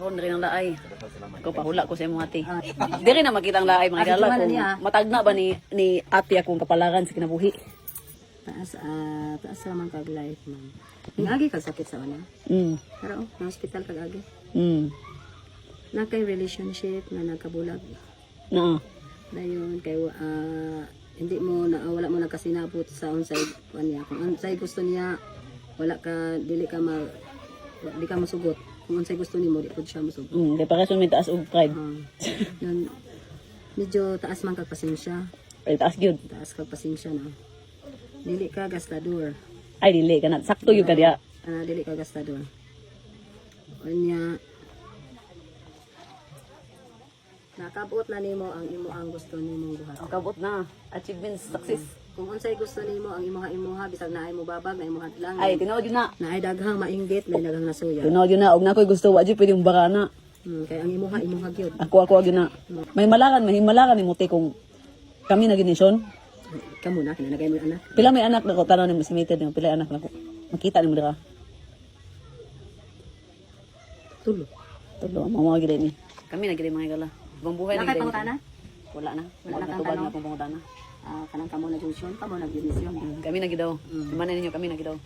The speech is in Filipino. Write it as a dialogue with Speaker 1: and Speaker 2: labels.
Speaker 1: Karon rin ang laay. Ako pahula ko sa imong ate. Diri na makita ang laay mga
Speaker 2: tumanan
Speaker 1: kung matagna ba ni ni ate akong kapalaran sa kinabuhi.
Speaker 2: Taas, ah, taas naman kag life, ma'am. Yung agi kag sakit sa una.
Speaker 1: Mm.
Speaker 2: Pero, oh, hospital kag agi.
Speaker 1: Mm.
Speaker 2: Na kay relationship na nagkabulag.
Speaker 1: Na.
Speaker 2: Dayon kay ah, hindi mo na wala mo nakasinabot sa unsay kuan niya. Kung unsay gusto niya, wala ka dili ka ma di ka masugot. Kung unsay gusto nimo, di pud siya masugot.
Speaker 1: Mm, kay para may taas og pride.
Speaker 2: Ah, yun, medyo taas man kag pasensya.
Speaker 1: Ay taas gyud.
Speaker 2: Taas kag pasensya na. Dili ka gastador.
Speaker 1: Ay dili kana sakto gyud ka diha.
Speaker 2: Ah, dili ka gastador. Unya nakabot na nimo ang imo ang gusto nimo buhat.
Speaker 1: Ang kabot na achievements success.
Speaker 2: Kung unsay gusto nimo ang imuha imuha bisag naay mo babag, naay mo hadlang.
Speaker 1: Ay tinuod yun na.
Speaker 2: naay daghang mainggit, naay daghang nasuya.
Speaker 1: Tinuod yun na og nakoy gusto wa gyud pwedeng bakana.
Speaker 2: Hmm, kay ang imuha imuha gyud.
Speaker 1: Ako ako gyud na. May malakan may himalakan ni muti kung kami na ginisyon.
Speaker 2: Kamo na kinanagay mo anak.
Speaker 1: Pila may anak nako tanong ni estimated ni pila anak nako. Makita nimo dira.
Speaker 2: Tulo.
Speaker 1: Tulo mga gid ni. Kami na gid mga igala. Ibang buhay
Speaker 2: Wala
Speaker 1: na
Speaker 2: kay
Speaker 1: gid.
Speaker 2: pangutana?
Speaker 1: Wala na.
Speaker 2: Wala
Speaker 1: Wala
Speaker 2: na kang tanong?
Speaker 1: kung pangutana.
Speaker 2: Ah, kanang kamo na junction, kamo na ginisyon.
Speaker 1: Kami na gid daw. Imanan ninyo kami na gid daw.